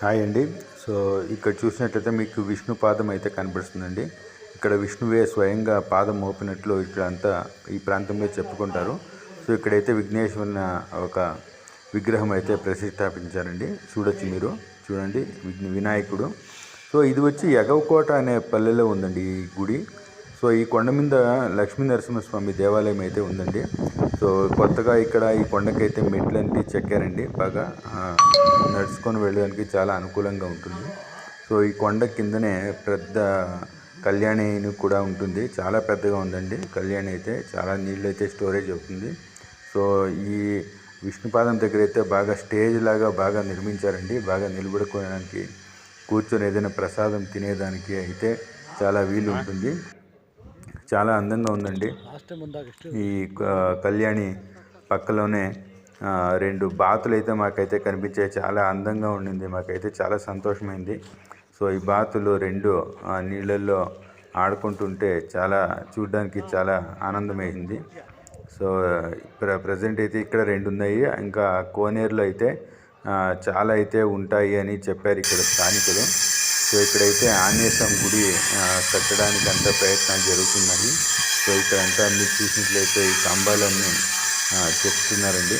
Hi అండి. So ఇక్కడ చూసినట్లయితే మీకు విష్ణు పాదం అయితే కనిపిస్తుందండి ఇక్కడ విష్ణువే స్వయంగా పాదం మోపినట్లు ఇక్కడ అంతా ఈ ప్రాంతంలో చెప్పుకుంటారు. సో ఇక్కడైతే విఘ్నేశ్వరుని ఒక విగ్రహం అయితే ప్రతిష్టాపించారండి. చూడొచ్చు మీరు. చూడండి వినాయకుడు. సో ఇది వచ్చి ఎగవకోట అనే పల్లెలో ఉందండి ఈ గుడి. సో ఈ కొండ మీద లక్ష్మీ నరసింహస్వామి దేవాలయం అయితే ఉందండి. సో కొత్తగా ఇక్కడ ఈ కొండకైతే మెట్లన్నీ చెక్కారండి. బాగా నడుచుకొని వెళ్ళడానికి చాలా అనుకూలంగా ఉంటుంది. సో ఈ కొండ కిందనే పెద్ద కళ్యాణి కూడా ఉంటుంది. చాలా పెద్దగా ఉందండి. కళ్యాణి అయితే చాలా నీళ్ళు అయితే స్టోరేజ్ అవుతుంది. సో ఈ విష్ణుపాదం దగ్గర అయితే బాగా స్టేజ్ లాగా బాగా నిర్మించారండి. బాగా నిలబడుకోవడానికి కూర్చొని ఏదైనా ప్రసాదం తినేదానికి అయితే చాలా వీలు ఉంటుంది. చాలా అందంగా ఉందండి. ఈ క- కళ్యాణి పక్కలోనే రెండు బాతులు అయితే మాకైతే కనిపించాయి. చాలా అందంగా ఉండింది. మాకైతే చాలా సంతోషమైంది. సో ఈ బాతులు రెండు నీళ్ళల్లో ఆడుకుంటుంటే చాలా చూడడానికి చాలా ఆనందమైంది. సో ప్ర ప్రజెంట్ అయితే ఇక్కడ రెండు ఉన్నాయి. ఇంకా కోనేరులో అయితే చాలా అయితే ఉంటాయి అని చెప్పారు ఇక్కడ స్థానికులు. సో ఇక్కడైతే ఆంజనేయస్వామి గుడి ఆ, కట్టడానికి అంత ప్రయత్నాలు జరుగుతున్నాయి. సో ఇక్కడంతా మీరు చూసినట్లయితే ఈ స్తంభాలన్నీ ఆ, చెప్తున్నారండి.